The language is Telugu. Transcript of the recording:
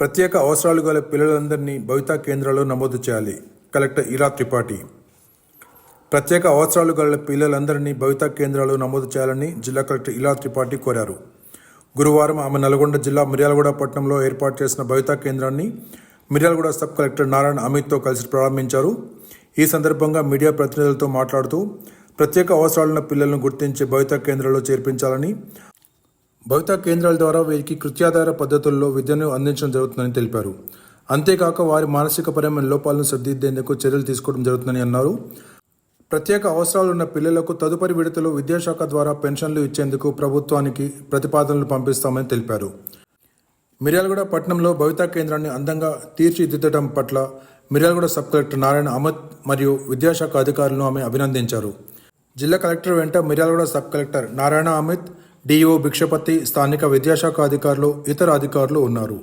ప్రత్యేక అవసరాలు గల పిల్లలందరినీ భవితా కేంద్రాల్లో నమోదు చేయాలి. కలెక్టర్ ఇలా త్రిపాఠి. ప్రత్యేక అవసరాలు గల పిల్లలందరినీ భవితా కేంద్రాల్లో నమోదు చేయాలని జిల్లా కలెక్టర్ ఇలా త్రిపాఠి కోరారు. గురువారం ఆమె నల్గొండ జిల్లా మిర్యాలగూడ పట్టణంలో ఏర్పాటు చేసిన భవితా కేంద్రాన్ని మిర్యాలగూడ సబ్ కలెక్టర్ నారాయణ అమిత్తో కలిసి ప్రారంభించారు. ఈ సందర్భంగా మీడియా ప్రతినిధులతో మాట్లాడుతూ ప్రత్యేక అవసరాలున్న పిల్లలను గుర్తించి భవితా కేంద్రాల్లో చేర్పించాలని భవితా కేంద్రాల ద్వారా వీరికి కృత్యాధార పద్ధతుల్లో విద్యను అందించడం జరుగుతుందని తెలిపారు. అంతేకాక వారి మానసికపరమైన లోపాలను సరిదిద్దేందుకు చర్యలు తీసుకోవడం జరుగుతుందని అన్నారు. ప్రత్యేక అవసరాలు ఉన్న పిల్లలకు తదుపరి విడతలో విద్యాశాఖ ద్వారా పెన్షన్లు ఇచ్చేందుకు ప్రభుత్వానికి ప్రతిపాదనలు పంపిస్తామని తెలిపారు. మిర్యాలగూడ పట్టణంలో భవితా కేంద్రాన్ని అందంగా తీర్చిదిద్దడం పట్ల మిర్యాలగూడ సబ్ కలెక్టర్ నారాయణ అమత్ మరియు విద్యాశాఖ అధికారులను ఆమె అభినందించారు. జిల్లా కలెక్టర్ వెంట Miryalaguda sub collector Narayana Amit DEO Bhikshapathi స్థానిక విద్యాశాఖ అధికారులు ఇతర అధికారులు ఉన్నారు.